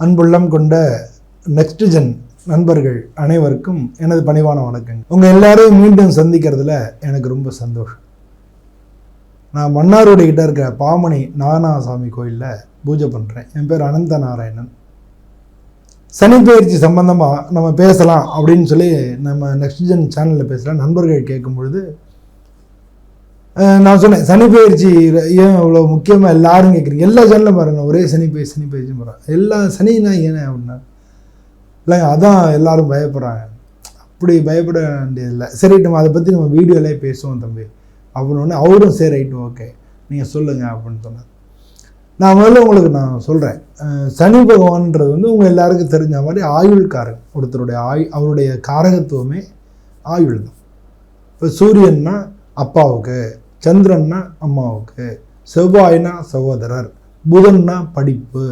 அன்புள்ளம் கொண்ட next gen நண்பர்கள் அனைவருக்கும் எனது பணிவான வணக்கங்கள். உங்கள் எல்லாரையும் மீண்டும் சந்திக்கிறதுல எனக்கு ரொம்ப சந்தோஷம். நான் மன்னாரோடு கிட்ட இருக்கிற பாமணி நாகநாதசாமி கோயிலில் பூஜை பண்ணுறேன் என் பேர் அனந்த நாராயணன் சனி பயிற்சி சம்பந்தமாக நம்ம பேசலாம் அப்படின்னு சொல்லி நம்ம நெக்ஸ்ட் ஜென் சேனலில் பேசுகிற நண்பர்கள் கேட்கும் பொழுது நான் சொன்னேன் சனி பயிற்சி ஏன் அவ்வளோ முக்கியமாக எல்லாரும் கேட்குறீங்க? எல்லா சேனலும் பாருங்க ஒரே சனி பயிர் சனி பயிற்சி போகிறாங்க எல்லா சனினா ஏன் அப்படின்னா இல்லைங்க அதான் எல்லாரும் பயப்படுறாங்க. அப்படி பயப்பட வேண்டியதில்லை. சரி நம்ம அதை பற்றி நம்ம வீடியோலே பேசுவோம் தம்பி. அப்படின்னு அவரும் சரி ரைட்டு ஓகே. நீங்கள் சொல்லுங்கள் அப்படின்னு சொன்னார். நான் முதல்ல உங்களுக்கு நான் சொல்கிறேன் சனி பகவான்ன்றது வந்து உங்கள் எல்லாருக்கும் தெரிஞ்ச மாதிரி ஆயுள்காரன். ஒருத்தருடைய ஆயு அவருடைய காரகத்துவமே ஆயுள் தான். இப்போ சூரியன்னா அப்பாவுக்கு சந்திரன்னா அம்மாவுக்கு செவ்வாய்னா சகோதரர் புதன்னா படிப்பு.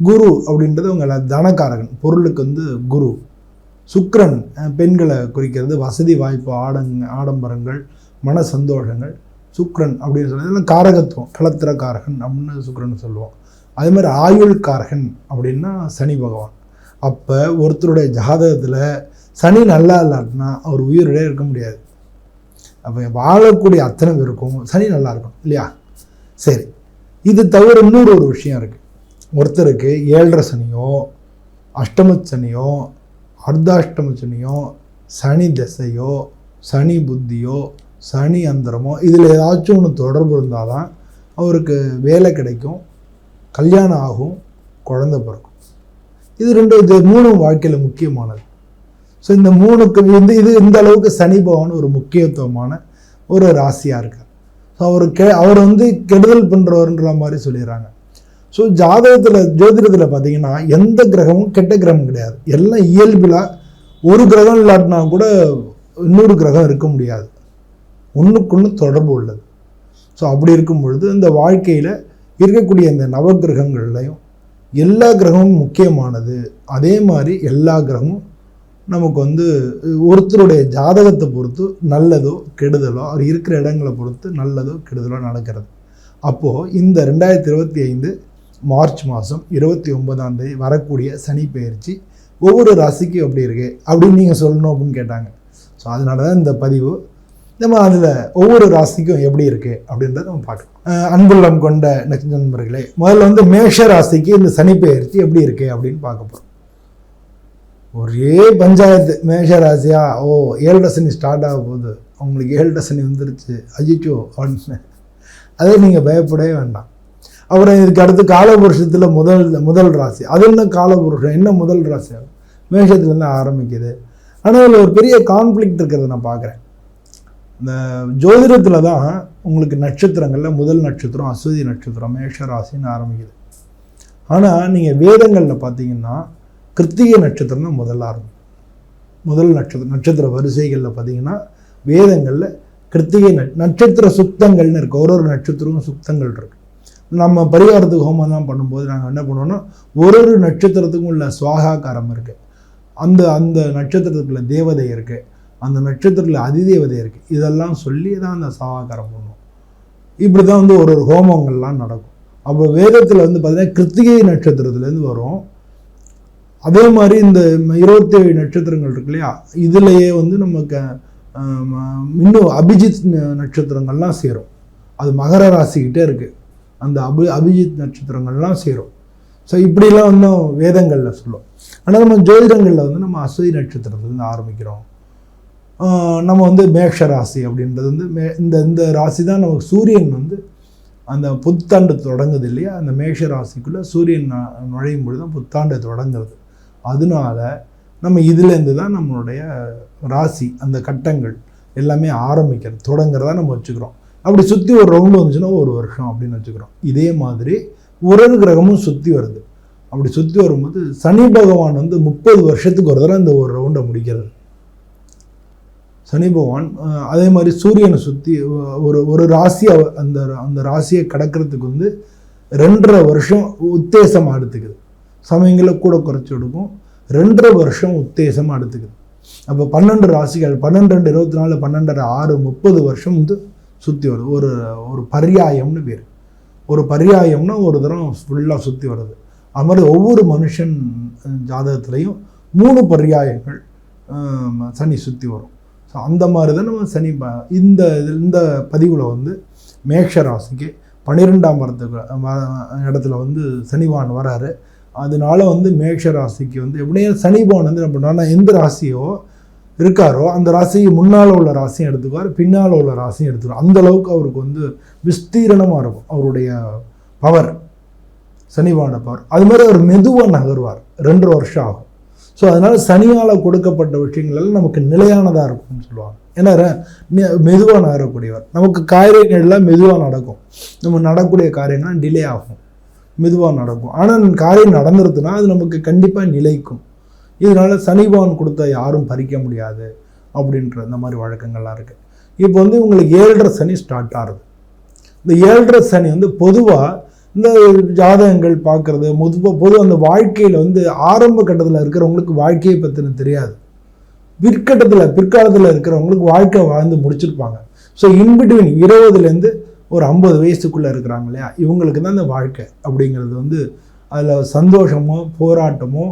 குரு அப்படின்றது உங்களை தனக்காரகன் பொருளுக்கு வந்து குரு. சுக்ரன் பெண்களை குறிக்கிறது வசதி வாய்ப்பு ஆடங் ஆடம்பரங்கள் மன சந்தோஷங்கள் சுக்ரன் அப்படின்னு சொல்கிறது காரகத்துவம் களத்திர காரகன் அப்படின்னு சுக்கிரன் சொல்லுவோம் அதே மாதிரி ஆயுள் காரகன் அப்படின்னா சனி பகவான். அப்போ ஒருத்தருடைய ஜாதகத்தில் சனி நல்லா இல்லாட்டினா அவர் உயிரோடே இருக்க முடியாது. அப்போ வாழக்கூடிய அத்தனை பேருக்கும் சனி நல்லா இருக்கும் இல்லையா? சரி. இது தவிர இன்னொரு ஒரு விஷயம் இருக்குது ஒருத்தருக்கு ஏழரை சனியோ அஷ்டம சனியோ அர்த்தாஷ்டம சனியோ சனி திசையோ சனி புத்தியோ சனி அந்தரமோ இதில் ஏதாச்சும் ஒன்று தொடர்பு இருந்தால் தான் அவருக்கு வேலை கிடைக்கும் கல்யாணம் ஆகும் குழந்தை பிறக்கும். இது ரெண்டு இது மூணு வாழ்க்கையில் முக்கியமானது. ஸோ இந்த மூணுக்கு வந்து இது இந்த அளவுக்கு சனி பகவான் ஒரு முக்கியத்துவமான ஒரு ராசியாக இருக்கார். ஸோ அவர் கெ அவர் வந்து கெடுதல் பண்ணுறவர்ன்ற மாதிரி சொல்லிடுறாங்க. ஸோ ஜாதகத்தில் ஜோதிடத்தில் பார்த்தீங்கன்னா எந்த கிரகமும் கெட்ட கிரகம் கிடையாது. எல்லாம் இயல்பில் ஒரு கிரகம் இல்லாட்டினா கூட இன்னொரு கிரகம் இருக்க முடியாது. ஒன்றுக்கொன்று தொடர்பு உள்ளது. ஸோ அப்படி இருக்கும் பொழுது இந்த வாழ்க்கையில் இருக்கக்கூடிய இந்த நவகிரகங்கள்லையும் எல்லா கிரகமும் முக்கியமானது. அதே மாதிரி எல்லா கிரகமும் நமக்கு வந்து ஒருத்தருடைய ஜாதகத்தை பொறுத்து நல்லதோ கெடுதலோ அவர் இருக்கிற இடங்களை பொறுத்து நல்லதோ கெடுதலோ நடக்கிறது. அப்போது இந்த ரெண்டாயிரத்தி இருபத்தி ஐந்து மார்ச் மாதம் இருபத்தி ஒன்பதாம் தேதி வரக்கூடிய சனி பயிற்சி ஒவ்வொரு ராசிக்கும் எப்படி இருக்கு அப்படின்னு நீங்கள் சொல்லணும் அப்படின்னு கேட்டாங்க. ஸோ அதனால தான் இந்த பதிவு நம்ம அதில் ஒவ்வொரு ராசிக்கும் எப்படி இருக்கு அப்படின்றத நம்ம பார்க்கலாம். அன்புள்ளம் கொண்ட நெக்ஸ்ட் நண்பர்களே முதல்ல வந்து மேஷ ராசிக்கு இந்த சனி பயிற்சி எப்படி இருக்கு அப்படின்னு பார்க்க போகிறோம் ஒரே பஞ்சாயத்து மேஷராசியா? ஓ ஏழு டசனி ஸ்டார்ட் ஆக போகுது. உங்களுக்கு ஏழு டசனி வந்துருச்சு. அஜிச்சோ அப்படின்னு. அதே நீங்கள் பயப்படவே வேண்டாம். அப்புறம் இதுக்கு அடுத்து காலபுருஷத்தில் முதல் முதல் ராசி. அது என்ன காலபுருஷம்? என்ன முதல் ராசி? மேஷத்துலேருந்து ஆரம்பிக்குது. ஆனால் இதில் ஒரு பெரிய கான்ஃப்ளிக்ட் இருக்கிறத நான் பார்க்குறேன். இந்த ஜோதிடத்தில் தான் உங்களுக்கு நட்சத்திரங்களில் முதல் நட்சத்திரம் அஸ்வதி நட்சத்திரம் மேஷ ராசின்னு ஆரம்பிக்குது. ஆனால் நீங்கள் வேதங்களில் பார்த்தீங்கன்னா கிருத்திகை நட்சத்திரம் தான் முதல்ல ஆரம்பம். முதல் நட்சத்திரம் நட்சத்திர வரிசைகளில் பார்த்தீங்கன்னா வேதங்களில் கிருத்திகை நட் நட்சத்திர சுத்தங்கள்னு இருக்குது ஒரு ஒரு நட்சத்திரமும் சுத்தங்கள் இருக்குது நம்ம பரிகாரத்துக்கு ஹோமம் தான் பண்ணும்போது நாங்கள் என்ன பண்ணுவோம்னா ஒரு ஒரு நட்சத்திரத்துக்கும் உள்ள சுவாகாக்காரம் இருக்குது அந்த அந்த நட்சத்திரத்துக்குள்ள தேவதை இருக்குது அந்த நட்சத்திரத்தில் அதிதேவதை இருக்குது இதெல்லாம் சொல்லி தான் அந்த சவாகாரம் பண்ணுவோம். இப்படி தான் வந்து ஒரு ஒரு ஹோமங்கள்லாம் நடக்கும். அப்போ வேதத்தில் வந்து பார்த்திங்கன்னா கிருத்திகை நட்சத்திரத்துலேருந்து வரும். அதே மாதிரி இந்த இருபத்தேழு நட்சத்திரங்கள் இருக்கு இல்லையா? இதுலேயே வந்து நமக்கு இன்னும் அபிஜித் நட்சத்திரங்கள்லாம் சேரும். அது மகர ராசிக்கிட்டே இருக்குது அந்த அபி அபிஜித் நட்சத்திரங்கள்லாம் சேரும். ஸோ இப்படிலாம் இன்னும் வேதங்களில் சொல்லும். ஆனால் நம்ம ஜோதிடங்களில் வந்து நம்ம அஸ்வதி நட்சத்திரத்துலேருந்து ஆரம்பிக்கிறோம். நம்ம வந்து மேஷ ராசி அப்படின்றது வந்து மே இந்த இந்த ராசி தான் நமக்கு சூரியன் வந்து அந்த புத்தாண்டு தொடங்குது இல்லையா? அந்த மேஷ ராசிக்குள்ளே சூரியன் ந- நுழையும் பொழுது தான் புத்தாண்டு தொடங்குறது. அதனால நம்ம இதுலேருந்து தான் நம்மளுடைய ராசி அந்த கட்டங்கள் எல்லாமே ஆரம்பிக்கிறது தொடங்குறதா நம்ம வச்சுக்கிறோம். அப்படி சுற்றி ஒரு ரவுண்டு வந்துச்சுன்னா ஒரு வருஷம் அப்படின்னு வச்சுக்கிறோம். இதே மாதிரி ஒரு ஒரு கிரகமும் சுற்றி வருது. அப்படி சுற்றி வரும்போது சனி பகவான் வந்து முப்பது வருஷத்துக்கு ஒரு தடவை இந்த ஒரு ரவுண்டை முடிக்கிறது சனி பகவான் அதே மாதிரி சூரியனை சுற்றி ஒரு ஒரு ராசியை அந்த அந்த ராசியை கடக்கிறதுக்கு வந்து ரெண்டரை வருஷம் உத்தேசமாக எடுத்துக்குது சமயங்களில் கூட குறைச்சி கொடுக்கும் ரெண்டரை வருஷம் உத்தேசமாக எடுத்துக்குது. அப்போ பன்னெண்டு ராசிகள் பன்னெண்டு ரெண்டு இருபத்தி நாலு பன்னெண்டரை ஆறு முப்பது வருஷம் வந்து சுற்றி வருது. ஒரு ஒரு பர்யாயம்னு பேர். ஒரு பரியாயம்னா ஒரு தரம் ஃபுல்லாக சுற்றி வருது. அது மாதிரி ஒவ்வொரு மனுஷன் ஜாதகத்துலேயும் மூணு பரியாயங்கள் சனி சுற்றி வரும். ஸோ அந்த மாதிரி தான் நம்ம சனி ப- இந்த இந்த பதிவில் வந்து மேஷ ராசிக்கு பன்னிரெண்டாம் வரத்துக்கு இடத்துல வந்து சனிவான் வராரு. அதனால வந்து மேஷ ராசிக்கு வந்து எப்படியே சனிபவன் வந்து என்ன எந்த ராசியோ இருக்காரோ அந்த ராசியை முன்னால் உள்ள ராசியும் எடுத்துக்குவார் பின்னால் உள்ள ராசியும் எடுத்துக்குவார். அந்த அளவுக்கு அவருக்கு வந்து விஸ்தீரணமாக இருக்கும் அவருடைய பவர் சனிவான பவர் அது மாதிரி அவர் மெதுவாக நகருவார். ரெண்டு வருஷம் ஆகும். ஸோ அதனால் சனியால் கொடுக்கப்பட்ட விஷயங்கள் எல்லாம் நமக்கு நிலையானதாக இருக்கும்னு சொல்லுவாங்க. ஏன்னா மெதுவாக நகரக்கூடியவர். நமக்கு காரியங்கள்லாம் மெதுவாக நடக்கும். நம்ம நடக்கூடிய காரியங்கள்லாம் டிலே ஆகும். மெதுவாக நடக்கும். ஆனால் காரியம் நடந்துருதுன்னா அது நமக்கு கண்டிப்பாக நிலைக்கும். இதனால் சனிபவன் கொடுத்தா யாரும் பறிக்க முடியாது அப்படின்ற இந்த மாதிரி வழக்கங்கள்லாம் இருக்குது இப்போ வந்து உங்களுக்கு ஏழரை சனி ஸ்டார்ட் ஆகுது. இந்த ஏழரை சனி வந்து பொதுவாக இந்த ஜாதகங்கள் பார்க்குறது முது பொதுவாக அந்த வாழ்க்கையில் வந்து ஆரம்ப கட்டத்தில் இருக்கிறவங்களுக்கு வாழ்க்கையை பற்றின தெரியாது. பிற்கட்டத்தில் பிற்காலத்தில் இருக்கிறவங்களுக்கு வாழ்க்கை வாழ்ந்து முடிச்சிருப்பாங்க. ஸோ இன்பிட்வீன் இருபதுலேருந்து ஒரு ஐம்பது வயசுக்குள்ளே இருக்கிறாங்க இல்லையா? இவங்களுக்கு தான் இந்த வாழ்க்கை அப்படிங்கிறது வந்து அதில் சந்தோஷமோ போராட்டமோ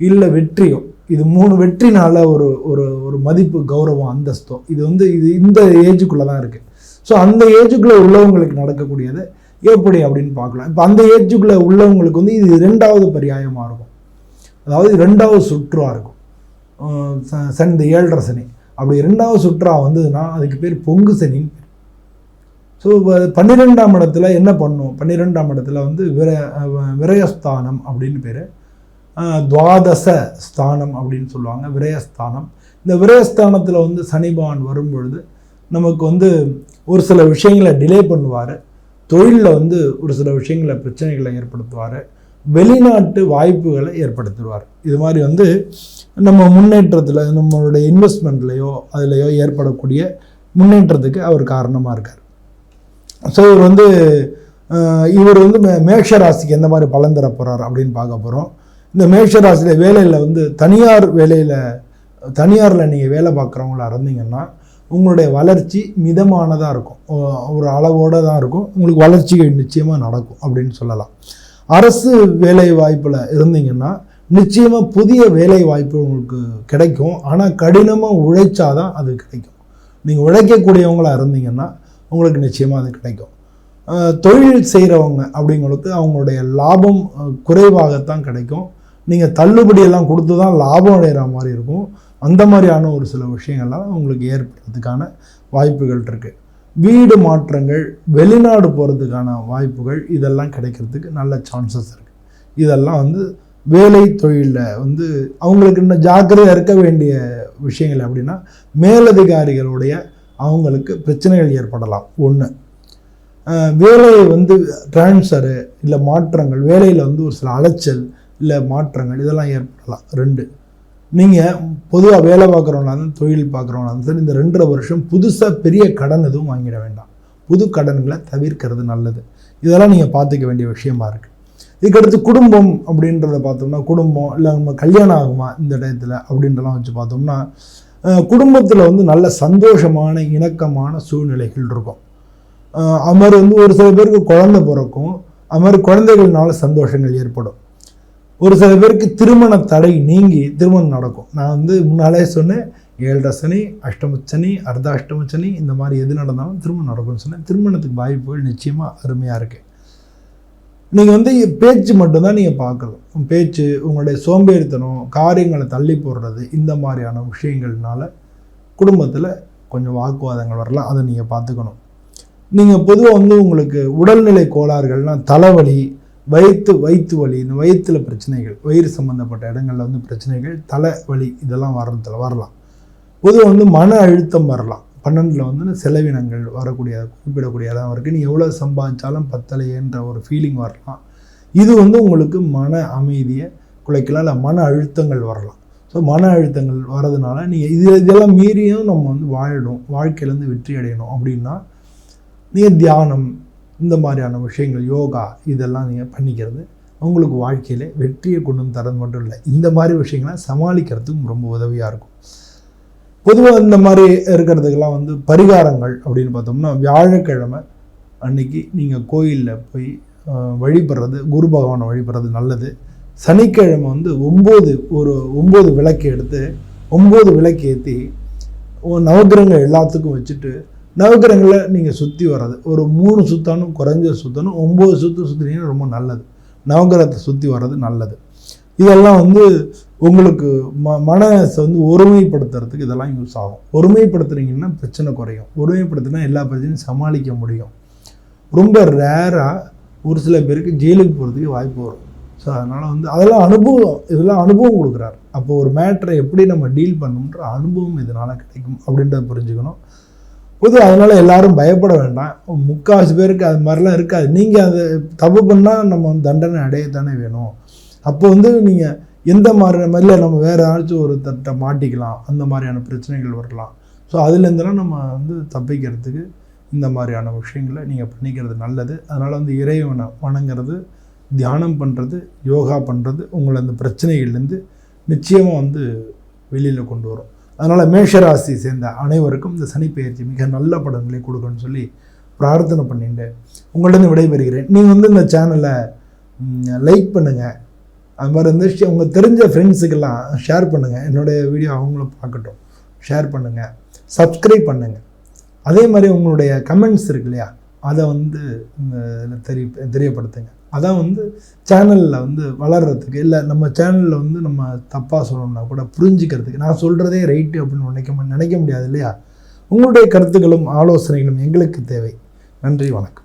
இல்லை வெற்றியோ. இது மூணு வெற்றினால ஒரு ஒரு ஒரு மதிப்பு கௌரவம் அந்தஸ்தோ. இது வந்து இது இந்த ஏஜுக்குள்ளே தான் இருக்குது ஸோ அந்த ஏஜுக்குள்ளே உள்ளவங்களுக்கு நடக்கக்கூடியது எப்படி அப்படின்னு பார்க்கலாம். இப்போ அந்த ஏஜுக்குள்ளே உள்ளவங்களுக்கு வந்து இது ரெண்டாவது பரியாயமாக இருக்கும். அதாவது ரெண்டாவது சுற்றுவாக இருக்கும். ச- சனி இந்த ஏழரை சனி அப்படி ரெண்டாவது சுற்றா வந்ததுன்னா அதுக்கு பேர் பொங்கு சனின்னு ஸோ பன்னிரெண்டாம் இடத்துல என்ன பண்ணும்? பன்னிரெண்டாம் இடத்துல வந்து விர விரயஸ்தானம் அப்படின்னு பேர். துவாதச ஸ்தானம் அப்படின்னு சொல்லுவாங்க. விரயஸ்தானம். இந்த விரயஸ்தானத்தில் வந்து சனிபான் வரும் பொழுது நமக்கு வந்து ஒரு சில விஷயங்களை டிலே பண்ணுவார். தொழிலில் வந்து ஒரு சில விஷயங்களை பிரச்சனைகளை ஏற்படுத்துவார். வெளிநாட்டு வாய்ப்புகளை ஏற்படுத்துவார். இது மாதிரி வந்து நம்ம முன்னேற்றத்தில் நம்மளுடைய இன்வெஸ்ட்மெண்ட்லேயோ அதுலேயோ ஏற்படக்கூடிய முன்னேற்றத்துக்கு அவர் காரணமாக இருக்கார். ஸோ இவர் வந்து இவர் வந்து மே மேஷ ராசிக்கு எந்த மாதிரி பலன் தர போகிறார் அப்படின்னு பார்க்க போகிறோம் இந்த மேஷ ராசியில் வேலையில் வந்து தனியார் வேலையில் தனியாரில் நீங்கள் வேலை பார்க்குறவங்களா இருந்தீங்கன்னா உங்களுடைய வளர்ச்சி மிதமானதாக இருக்கும். ஒரு அளவோடு தான் இருக்கும். உங்களுக்கு வளர்ச்சிகள் நிச்சயமாக நடக்கும் அப்படின்னு சொல்லலாம். அரசு வேலை வாய்ப்பில் இருந்தீங்கன்னா நிச்சயமாக புதிய வேலை வாய்ப்பு உங்களுக்கு கிடைக்கும். ஆனால் கடினமாக உழைச்சாதான் அது கிடைக்கும். நீங்கள் உழைக்கக்கூடியவங்களாக இருந்தீங்கன்னா உங்களுக்கு நிச்சயமாக அது கிடைக்கும். தொழில் செய்கிறவங்க அப்படிங்களுக்கு அவங்களுடைய லாபம் குறைவாகத்தான் கிடைக்கும். நீங்கள் தள்ளுபடியெல்லாம் கொடுத்து தான் லாபம் அடைகிற மாதிரி இருக்கும். அந்த மாதிரியான ஒரு சில விஷயங்கள்லாம் உங்களுக்கு ஏற்படுறதுக்கான வாய்ப்புகள் இருக்குது வீடு மாற்றங்கள் வெளிநாடு போகிறதுக்கான வாய்ப்புகள் இதெல்லாம் கிடைக்கிறதுக்கு நல்ல சான்சஸ் இருக்குது இதெல்லாம் வந்து வேலை தொழிலில் வந்து அவங்களுக்கு இன்னும் ஜாக்கிரதையாக இருக்க வேண்டிய விஷயங்கள் அப்படின்னா மேலதிகாரிகளுடைய அவங்களுக்கு பிரச்சனைகள் ஏற்படலாம். ஒன்று வேலையை வந்து ட்ரான்ஸ்ஃபரு இல்லை மாற்றங்கள் வேலையில் வந்து ஒரு சில அலைச்சல் இல்லை மாற்றங்கள் இதெல்லாம் ஏற்படலாம். ரெண்டு. நீங்கள் பொதுவாக வேலை பார்க்குறவங்களாலும் தொழில் பார்க்குறவங்களாலும் சரி இந்த ரெண்டரை வருஷம் புதுசாக பெரிய கடன் எதுவும் வாங்கிட வேண்டாம். புது கடன்களை தவிர்க்கிறது நல்லது. இதெல்லாம் நீங்கள் பார்த்துக்க வேண்டிய விஷயமா இருக்குது இதுக்கடுத்து குடும்பம் அப்படின்றத பார்த்தோம்னா குடும்பம் இல்லை நம்ம கல்யாணம் ஆகுமா இந்த டயத்தில் அப்படின்றலாம் வச்சு பார்த்தோம்னா குடும்பத்தில் வந்து நல்ல சந்தோஷமான இணக்கமான சூழ்நிலைகள் இருக்கும். அமர் வந்து ஒரு சில பேருக்கு குழந்தை பிறக்கும். அமர் குழந்தைகள்னால சந்தோஷங்கள் ஏற்படும். ஒரு சில பேருக்கு திருமண தடை நீங்கி திருமணம் நடக்கும். நான் வந்து முன்னாலே சொன்னேன் ஏழரை சனி அஷ்டமச்சனி அர்த்த அஷ்டமச்சனி இந்த மாதிரி எது நடந்தாலும் திருமணம் நடக்கும்னு சொன்னேன். திருமணத்துக்கு வாய்ப்புகள் நிச்சயமாக அருமையாக இருக்குது நீங்கள் வந்து பேச்சு மட்டும்தான் நீங்கள் பார்க்கணும். பேச்சு உங்களுடைய சோம்பேறித்தனம் காரியங்களை தள்ளி போடுறது இந்த மாதிரியான விஷயங்கள்னால குடும்பத்தில் கொஞ்சம் வாக்குவாதங்கள் வரலாம். அதை நீங்கள் பார்த்துக்கணும். நீங்கள் பொதுவாக வந்து உங்களுக்கு உடல்நிலை கோளாறுகள்னால் தலைவலி வயிற்று வயிற்று வலி இந்த வயிற்றுல பிரச்சனைகள் வயிறு சம்மந்தப்பட்ட இடங்கள்ல வந்து பிரச்சனைகள் தலைவலி இதெல்லாம் வர்றதுல வரலாம். பொதுவாக வந்து மன அழுத்தம் வரலாம். பன்னெண்டில் வந்து செலவினங்கள் வரக்கூடிய குறிப்பிடக்கூடிய இடம் இருக்குது நீ எவ்வளோ சம்பாதிச்சாலும் பத்தலையேன்ற ஒரு ஃபீலிங் வரலாம். இது வந்து உங்களுக்கு மன அமைதியை குலைக்கலாம் இல்லை மன அழுத்தங்கள் வரலாம். ஸோ மன அழுத்தங்கள் வரதுனால நீங்கள் இது இதெல்லாம் மீறியும் நம்ம வந்து வாழணும் வாழ்க்கையிலேருந்து வெற்றி அடையணும் அப்படின்னா நீங்கள் தியானம் இந்த மாதிரியான விஷயங்கள் யோகா இதெல்லாம் நீங்கள் பண்ணிக்கிறது உங்களுக்கு வாழ்க்கையில் வெற்றியை கொண்டு வந்து தரது மட்டும் இல்லை. இந்த மாதிரி விஷயங்களை சமாளிக்கிறதுக்கும் ரொம்ப உதவியாக இருக்கும். பொதுவாக இந்த மாதிரி இருக்கிறதுக்கெல்லாம் வந்து பரிகாரங்கள் அப்படின்னு பார்த்தோம்னா வியாழக்கிழமை அன்னைக்கு நீங்கள் கோயிலில் போய் வழிபடுறது குரு பகவானை வழிபடுறது நல்லது. சனிக்கிழமை வந்து ஒம்பது ஒரு ஒம்பது விளக்கு எடுத்து ஒம்பது விளக்கு ஏற்றி நவகிரகங்கள் எல்லாத்துக்கும் வச்சுட்டு நவகிரகங்களை நீங்கள் சுற்றி வர்றது. ஒரு மூணு சுத்தானும் குறைஞ்ச சுத்தனும் ஒம்பது சுற்று சுற்றினீங்கன்னா ரொம்ப நல்லது. நவகிரகத்தை சுற்றி வர்றது நல்லது. இதெல்லாம் வந்து உங்களுக்கு ம மனசை வந்து ஒருமைப்படுத்துறதுக்கு இதெல்லாம் யூஸ் ஆகும். ஒருமைப்படுத்துறீங்கன்னா பிரச்சனை குறையும். ஒருமைப்படுத்தினா எல்லா பிரச்சனையும் சமாளிக்க முடியும். ரொம்ப ரேராக ஒரு சில பேருக்கு ஜெயிலுக்கு போகிறதுக்கு வாய்ப்பு வரும். ஸோ அதனால் வந்து அதெல்லாம் அனுபவம் இதெல்லாம் அனுபவம் கொடுக்குறாரு. அப்போ ஒரு மேட்டரை எப்படி நம்ம டீல் பண்ணணுன்ற அனுபவம் இதனால் கிடைக்கும் அப்படின்றத புரிஞ்சுக்கணும். பொது அதனால் எல்லாரும் பயப்பட வேண்டாம். முக்காசு பேருக்கு அது மாதிரிலாம் இருக்காது. நீங்கள் அதை தப்பு பண்ணால் நம்ம வந்து தண்டனை அடையத்தானே வேணும். அப்போ வந்து நீங்கள் எந்த மாதிரி இல்லை நம்ம வேறு ஏதாச்சும் ஒரு தட்டை மாட்டிக்கலாம் அந்த மாதிரியான பிரச்சனைகள் வரலாம். ஸோ அதுலேருந்துலாம் நம்ம வந்து தப்பிக்கிறதுக்கு இந்த மாதிரியான விஷயங்களை நீங்கள் பண்ணிக்கிறது நல்லது. அதனால் வந்து இறைவனை வணங்குறது தியானம் பண்ணுறது யோகா பண்ணுறது உங்களை அந்த பிரச்சனைகள்லேருந்து நிச்சயமாக வந்து வெளியில் கொண்டு வரும். அதனால் மேஷராசி சேர்ந்த அனைவருக்கும் இந்த சனிப்பெயர்ச்சி மிக நல்ல படங்களை கொடுக்கணும்னு சொல்லி பிரார்த்தனை பண்ணிட்டு உங்கள்ட்ட விடைபெறுகிறேன். நீங்கள் வந்து இந்த சேனலை லைக் பண்ணுங்கள் அது மாதிரி வந்து ஷே- தெரிஞ்ச ஃப்ரெண்ட்ஸுக்கெல்லாம் ஷேர் பண்ணுங்கள் என்னுடைய வீடியோ அவங்களும் பார்க்கட்டும். ஷேர் பண்ணுங்கள் சப்ஸ்கிரைப் பண்ணுங்கள் அதே மாதிரி உங்களுடைய கமெண்ட்ஸ் இருக்கு இல்லையா? அதை வந்து தெரிய தெரியப்படுத்துங்க. அதான் வந்து சேனலில் வந்து வளர்கிறதுக்கு இல்லை நம்ம சேனலில் வந்து நம்ம தப்பாக சொல்லணும்னா கூட புரிஞ்சுக்கிறதுக்கு. நான் சொல்கிறதே ரைட்டு அப்படின்னு நினைக்க நினைக்க முடியாது இல்லையா? உங்களுடைய கருத்துக்களும் ஆலோசனைகளும் எங்களுக்கு தேவை. நன்றி வணக்கம்.